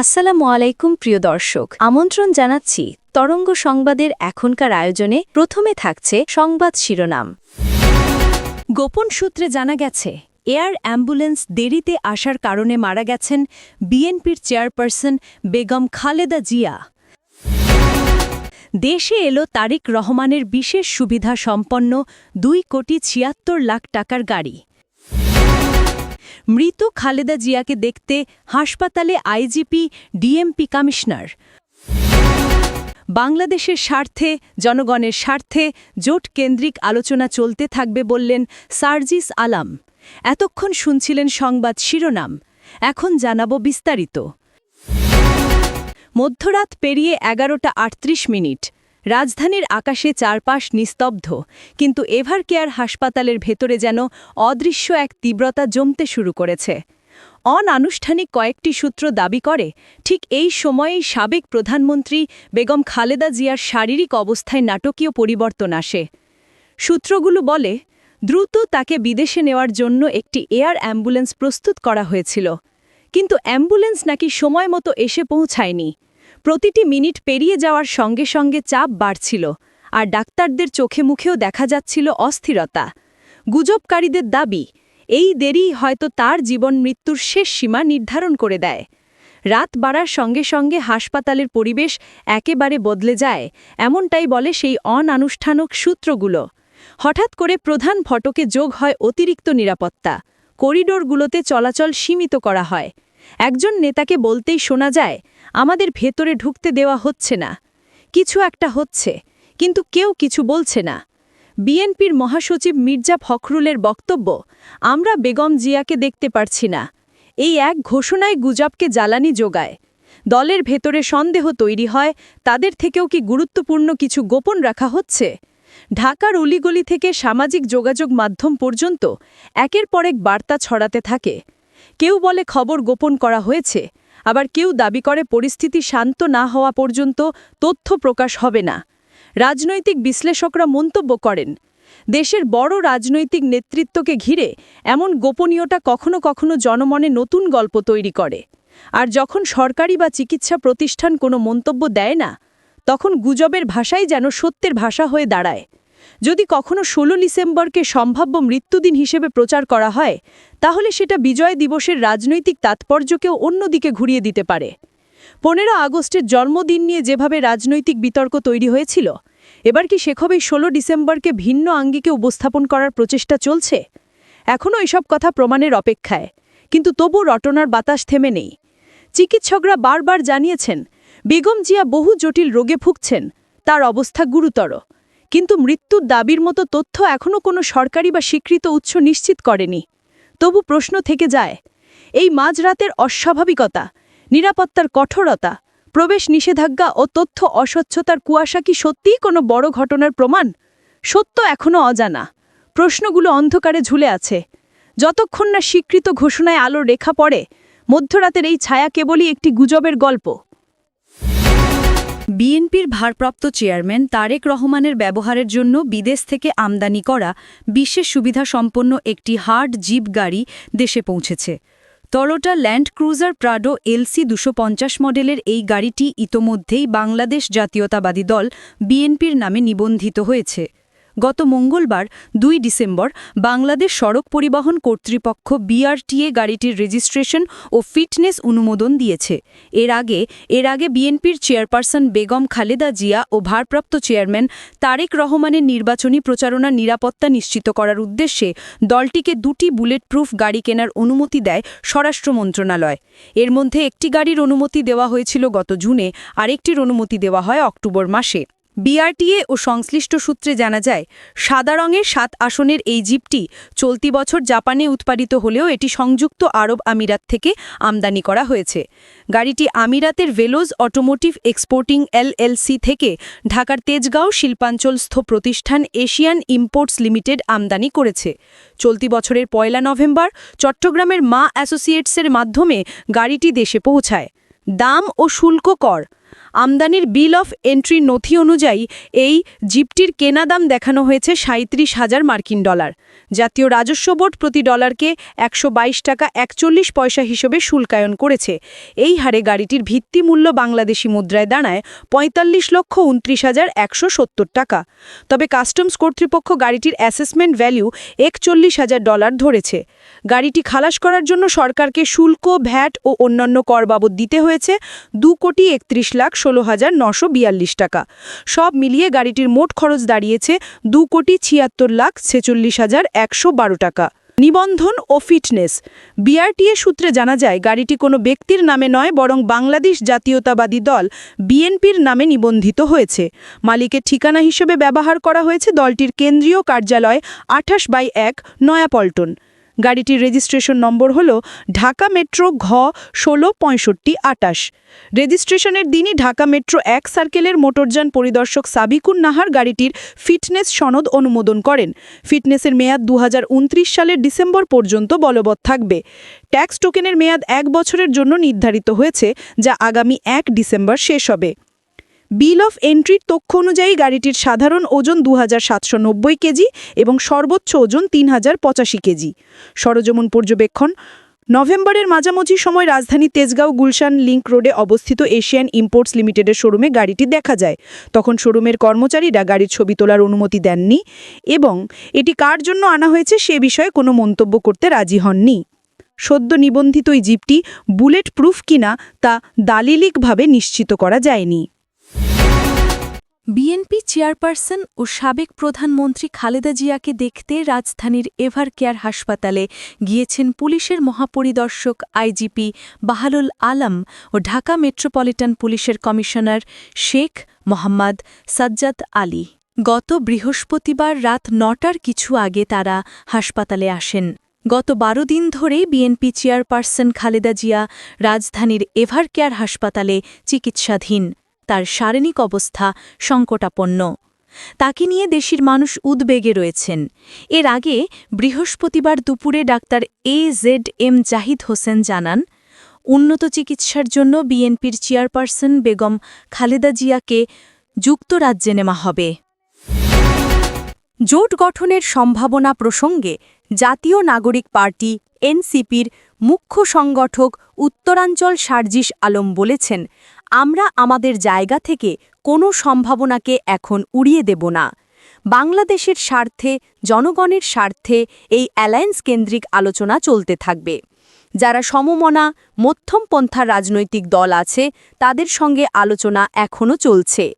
আসসালামু আলাইকুম, প্রিয় দর্শক। আমন্ত্রণ জানাচ্ছি তরঙ্গ সংবাদের এখনকার আয়োজনে। প্রথমে থাকছে সংবাদ শিরোনাম। গোপন সূত্রে জানা গেছে, এয়ার অ্যাম্বুলেন্স দেরিতে আসার কারণে মারা গেছেন বিএনপির চেয়ারপারসন বেগম খালেদা জিয়া। দেশে এলো তারিক রহমানের বিশেষ সুবিধা সম্পন্ন দুই কোটি ছিয়াত্তর লাখ টাকার গাড়ি। মৃত খালেদা জিয়াকে দেখতে হাসপাতালে আইজিপি, ডিএমপি কমিশনার। বাংলাদেশের স্বার্থে, জনগণের স্বার্থে জোট কেন্দ্রিক আলোচনা চলতে থাকবে বললেন সার্জিস আলাম। এতক্ষণ শুনছিলেন সংবাদ শিরোনাম। এখন জানাব বিস্তারিত। মধ্যরাত পেরিয়ে এগারোটা আটত্রিশ মিনিট। রাজধানীর আকাশে চারপাশ নিস্তব্ধ, কিন্তু এভার কেয়ার হাসপাতালের ভেতরে যেন অদৃশ্য এক তীব্রতা জমতে শুরু করেছে। অনানুষ্ঠানিক কয়েকটি সূত্র দাবি করে, ঠিক এই সময়েই সাবেক প্রধানমন্ত্রী বেগম খালেদা জিয়ার শারীরিক অবস্থায় নাটকীয় পরিবর্তন আসে। সূত্রগুলো বলে, দ্রুত তাকে বিদেশে নেওয়ার জন্য একটি এয়ার অ্যাম্বুলেন্স প্রস্তুত করা হয়েছিল, কিন্তু অ্যাম্বুলেন্স নাকি সময় মতো এসে পৌঁছায়নি। প্রতিটি মিনিট পেরিয়ে যাওয়ার সঙ্গে সঙ্গে চাপ বাড়ছিল, আর ডাক্তারদের চোখে মুখেও দেখা যাচ্ছিল অস্থিরতা। গুজবকারীদের দাবি, এই দেরি হয়তো তার জীবন মৃত্যুর শেষ সীমা নির্ধারণ করে দেয়। রাত বাড়ার সঙ্গে সঙ্গে হাসপাতালের পরিবেশ একেবারে বদলে যায়, এমনটাই বলে সেই অনানুষ্ঠানক সূত্রগুলো। হঠাৎ করে প্রধান ফটকে যোগ হয় অতিরিক্ত নিরাপত্তা। করিডোরগুলোতে চলাচল সীমিত করা হয়। একজন নেতাকে বলতেই শোনা যায়, আমাদের ভেতরে ঢুকতে দেওয়া হচ্ছে না। কিছু একটা হচ্ছে, কিন্তু কেউ কিছু বলছে না। বিএনপির মহাসচিব মির্জা ফখরুলের বক্তব্য, আমরা বেগম জিয়াকে দেখতে পারছি না। এই এক ঘোষণায় গুজবকে জ্বালানি যোগায়। দলের ভেতরে সন্দেহ তৈরি হয়, তাদের থেকেও কি গুরুত্বপূর্ণ কিছু গোপন রাখা হচ্ছে? ঢাকার অলিগলি থেকে সামাজিক যোগাযোগ মাধ্যম পর্যন্ত একের পর এক বার্তা ছড়াতে থাকে। কেউ বলে খবর গোপন করা হয়েছে, আবার কেউ দাবি করে পরিস্থিতি শান্ত না হওয়া পর্যন্ত তথ্য প্রকাশ হবে না। রাজনৈতিক বিশ্লেষকরা মন্তব্য করেন, দেশের বড় রাজনৈতিক নেতৃত্বকে ঘিরে এমন গোপনীয়তা কখনো কখনো জনমনে নতুন গল্প তৈরি করে। আর যখন সরকারি বা চিকিৎসা প্রতিষ্ঠান কোনো মন্তব্য দেয় না, তখন গুজবের ভাষাই যেন সত্যের ভাষা হয়ে দাঁড়ায়। যদি কখনো ১৬ ডিসেম্বরকে সম্ভাব্য মৃত্যুদিন হিসেবে প্রচার করা হয়, তাহলে সেটা বিজয় দিবসের রাজনৈতিক তাৎপর্যকেও অন্যদিকে ঘুরিয়ে দিতে পারে। পনেরো আগস্টের জন্মদিন নিয়ে যেভাবে রাজনৈতিক বিতর্ক তৈরি হয়েছিল, এবার কি সেভাবেই ১৬ ডিসেম্বরকে ভিন্ন আঙ্গিকে উপস্থাপন করার প্রচেষ্টা চলছে? এখনও এসব কথা প্রমাণের অপেক্ষায়, কিন্তু তবু রটনার বাতাস থেমে নেই। চিকিৎসকরা বারবার জানিয়েছেন, বেগম জিয়া বহু জটিল রোগে ভুগছেন, তার অবস্থা গুরুতর। কিন্তু মৃত্যুর দাবির মতো তথ্য এখনও কোনো সরকারি বা স্বীকৃত উৎস নিশ্চিত করেনি। তবু প্রশ্ন থেকে যায়, এই মাঝরাতের অস্বাভাবিকতা, নিরাপত্তার কঠোরতা, প্রবেশ নিষেধাজ্ঞা ও তথ্য অস্বচ্ছতার কুয়াশা কি সত্যিই কোনো বড় ঘটনার প্রমাণ? সত্য এখনও অজানা। প্রশ্নগুলো অন্ধকারে ঝুলে আছে। যতক্ষণ না স্বীকৃত ঘোষণায় আলোর রেখা পড়ে, মধ্যরাতের এই ছায়া কেবলই একটি গুজবের গল্প। বিএনপির ভারপ্রাপ্ত চেয়ারম্যান তারেক রহমানের ব্যবহারের জন্য বিদেশ থেকে আমদানি করা বিশেষ সুবিধা সম্পন্ন একটি হার্ড জিপ গাড়ি দেশে পৌঁছেছে। তরোটা ল্যান্ড ক্রুজার প্রাডো এলসি দুশো মডেলের এই গাড়িটি ইতোমধ্যেই বাংলাদেশ জাতীয়তাবাদী দল বিএনপির নামে নিবন্ধিত হয়েছে। গত মঙ্গলবার দুই ডিসেম্বর বাংলাদেশ সড়ক পরিবহন কর্তৃপক্ষ বিআরটিএ গাড়িটির রেজিস্ট্রেশন ও ফিটনেস অনুমোদন দিয়েছে। এর আগে এর আগে বিএনপির চেয়ারপারসন বেগম খালেদা জিয়া ও ভারপ্রাপ্ত চেয়ারম্যান তারেক রহমানের নির্বাচনী প্রচারণার নিরাপত্তা নিশ্চিত করার উদ্দেশ্যে দলটিকে দুটি বুলেট প্রুফ গাড়ি কেনার অনুমতি দেয় স্বরাষ্ট্র মন্ত্রণালয়। এর মধ্যে একটি গাড়ির অনুমতি দেওয়া হয়েছিল গত জুনে, আরেকটির অনুমতি দেওয়া হয় অক্টোবর মাসে। বিআরটিএ ও সংশ্লিষ্ট সূত্রে জানা যায়, সাদা রঙের সাত আসনের এই জিপটি চলতি বছর জাপানে উৎপাদিত হলেও এটি সংযুক্ত আরব আমিরাত থেকে আমদানি করা হয়েছে। গাড়িটি আমিরাতের ভেলোজ অটোমোটিভ এক্সপোর্টিং এলএলসি থেকে ঢাকার তেজগাঁও শিল্পাঞ্চলস্থ প্রতিষ্ঠান এশিয়ান ইম্পোর্টস লিমিটেড আমদানি করেছে। চলতি বছরের পয়লা নভেম্বর চট্টগ্রামের মা অ্যাসোসিয়েটসের মাধ্যমে গাড়িটি দেশে পৌঁছায়। দাম ও শুল্ক কর আমদানির বিল অফ এন্ট্রি নথি অনুযায়ী এই জিপটির কেনা দাম দেখানো হয়েছে সাঁত্রিশ হাজার মার্কিন ডলার। জাতীয় রাজস্ব বোর্ড প্রতি ডলারকে একশো বাইশ টাকা একচল্লিশ পয়সা হিসেবে শুল্কায়ন করেছে। এই হারে গাড়িটির ভিত্তিমূল্য বাংলাদেশি মুদ্রায় দাঁড়ায় পঁয়তাল্লিশ লক্ষ উনত্রিশ হাজার একশো সত্তর টাকা। তবে কাস্টমস কর্তৃপক্ষ গাড়িটির অ্যাসেসমেন্ট ভ্যালু একচল্লিশ হাজার ডলার ধরেছে। গাড়িটি খালাস করার জন্য সরকারকে শুল্ক, ভ্যাট ও অন্যান্য কর বাবদ দিতে হয়েছে। দু কোটি একত্রিশ লাখ ষোলো হাজার নশো বিয়াল্লিশ টাকা। সব মিলিয়ে গাড়িটির মোট খরচ দাঁড়িয়েছে দু কোটি ছিয়াত্তর লাখ ছেচল্লিশ হাজার একশো বারো টাকা। নিবন্ধন ও ফিটনেস। বিআরটিএ সূত্রে জানা যায়, গাড়িটি কোনো ব্যক্তির নামে নয়, বরং বাংলাদেশ জাতীয়তাবাদী দল বিএনপির নামে নিবন্ধিত হয়েছে। মালিকের ঠিকানা হিসেবে ব্যবহার করা হয়েছে দলটির কেন্দ্রীয় কার্যালয় আঠাশ বাই এক নয়াপল্টন। গাড়িটির রেজিস্ট্রেশন নম্বর হল ঢাকা মেট্রো ঘ ষোলো পঁয়ষট্টি আটাশ। রেজিস্ট্রেশনের দিনই ঢাকা মেট্রো এক সার্কেলের মোটরযান পরিদর্শক সাবিকুন নাহার গাড়িটির ফিটনেস সনদ অনুমোদন করেন। ফিটনেসের মেয়াদ দু হাজার উনত্রিশ সালের ডিসেম্বর পর্যন্ত বলবৎ থাকবে। ট্যাক্স টোকেনের মেয়াদ এক বছরের জন্য নির্ধারিত হয়েছে, যা আগামী এক ডিসেম্বর শেষ হবে। বিল অফ এন্ট্রির তথ্য অনুযায়ী গাড়িটির সাধারণ ওজন দু হাজার সাতশো নব্বই কেজি এবং সর্বোচ্চ ওজন তিন হাজার পঁচাশি কেজি। সরজমন পর্যবেক্ষণ, নভেম্বরের মাঝামাঝি সময় রাজধানী তেজগাঁও গুলশান লিংক রোডে অবস্থিত এশিয়ান ইম্পোর্টস লিমিটেডের শোরুমে গাড়িটি দেখা যায়। তখন শোরুমের কর্মচারীরা গাড়ির ছবি তোলার অনুমতি দেননি এবং এটি কার জন্য আনা হয়েছে সে বিষয়ে কোনো মন্তব্য করতে রাজি হননি। সদ্য নিবন্ধিত ওই জিপটি বুলেট প্রুফ কিনা তা দালিলিকভাবে নিশ্চিত করা যায়নি। বিএনপি চেয়ারপারসন ও সাবেক প্রধানমন্ত্রী খালেদা জিয়াকে দেখতে রাজধানীর এভার কেয়ার হাসপাতালে গিয়েছেন পুলিশের মহাপরিদর্শক আইজিপি বাহালুল আলম ও ঢাকা মেট্রোপলিটন পুলিশের কমিশনার শেখ মোহাম্মদ সাজ্জাদ আলী। গত বৃহস্পতিবার রাত নটার কিছু আগে তারা হাসপাতালে আসেন। গত বারো দিন ধরে বিএনপি চেয়ারপারসন খালেদা জিয়া রাজধানীর এভার কেয়ার হাসপাতালে চিকিৎসাধীন। তার শারীরিক অবস্থা সংকটাপন্ন। তাকে নিয়ে দেশের মানুষ উদ্বেগে রয়েছেন। এর আগে বৃহস্পতিবার দুপুরে doctor A Z M Zahid Hossain জানান, উন্নত চিকিৎসার জন্য বিএনপির চেয়ারপারসন বেগম খালেদা জিয়াকে যুক্তরাজ্যে নেওয়া হবে। জোট গঠনের সম্ভাবনা প্রসঙ্গে জাতীয় নাগরিক পার্টি এনসিপির মুখ্য সংগঠক উত্তরাঞ্চল সার্জিস আলম বলেছেন আমরা আমাদের জায়গা থেকে কোনো সম্ভাবনাকে এখন উড়িয়ে দেব না। বাংলাদেশের স্বার্থে, জনগণের স্বার্থে এই অ্যালায়েন্স কেন্দ্রিক আলোচনা চলতে থাকবে। যারা সমমনা মধ্যমপন্থার রাজনৈতিক দল আছে, তাদের সঙ্গে আলোচনা এখনও চলছে।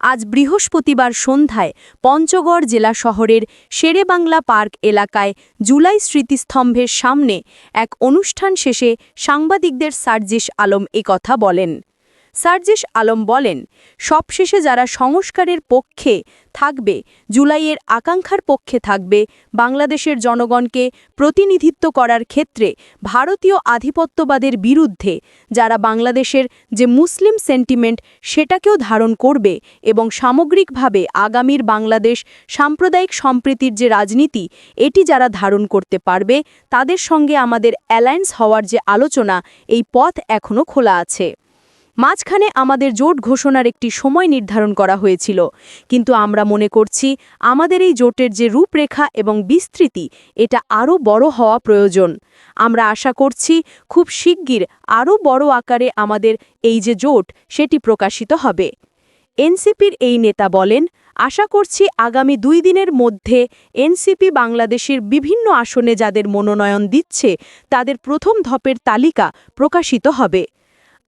আজ বৃহস্পতিবার সন্ধ্যায় পঞ্চগড় জেলা শহরের শেরেবাংলা পার্ক এলাকায় জুলাই স্মৃতিস্তম্ভের সামনে এক অনুষ্ঠান শেষে সাংবাদিকদের সার্জিস আলম কথা বলেন। সার্জিস আলম বলেন, সবশেষে যারা সংস্কারের পক্ষে থাকবে, জুলাইয়ের আকাঙ্ক্ষার পক্ষে থাকবে, বাংলাদেশের জনগণকে প্রতিনিধিত্ব করার ক্ষেত্রে ভারতীয় আধিপত্যবাদের বিরুদ্ধে, যারা বাংলাদেশের যে মুসলিম সেন্টিমেন্ট সেটাকেও ধারণ করবে এবং সামগ্রিকভাবে আগামীর বাংলাদেশ সাম্প্রদায়িক সম্প্রীতির যে রাজনীতি, এটি যারা ধারণ করতে পারবে, তাদের সঙ্গে আমাদের অ্যালায়েন্স হওয়ার যে আলোচনা, এই পথ এখনও খোলা আছে। মাঝখানে আমাদের জোট ঘোষণার একটি সময় নির্ধারণ করা হয়েছিল। কিন্তু আমরা মনে করছি, আমাদের এই জোটের যে রূপরেখা এবং বিস্তৃতি, এটা আরও বড় হওয়া প্রয়োজন। আমরা আশা করছি, খুব শিগগির আরও বড় আকারে আমাদের এই যে জোট, সেটি প্রকাশিত হবে। এনসিপির এই নেতা বলেন, আশা করছি আগামী দুই দিনের মধ্যে এনসিপি বাংলাদেশের বিভিন্ন আসনে যাদের মনোনয়ন দিচ্ছে, তাদের প্রথম ধপের তালিকা প্রকাশিত হবে।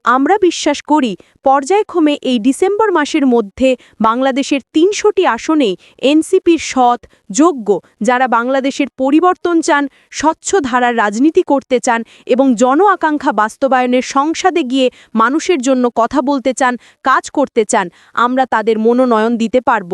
আমরা বিশ্বাস করি, পর্যায়ক্রমে এই ডিসেম্বর মাসের মধ্যে বাংলাদেশের তিনশোটি আসনেই এনসিপির সৎ, যোগ্য, যারা বাংলাদেশের পরিবর্তন চান, স্বচ্ছ ধারার রাজনীতি করতে চান এবং জন আকাঙ্ক্ষা বাস্তবায়নের সংসদে গিয়ে মানুষের জন্য কথা বলতে চান, কাজ করতে চান, আমরা তাদের মনোনয়ন দিতে পারব।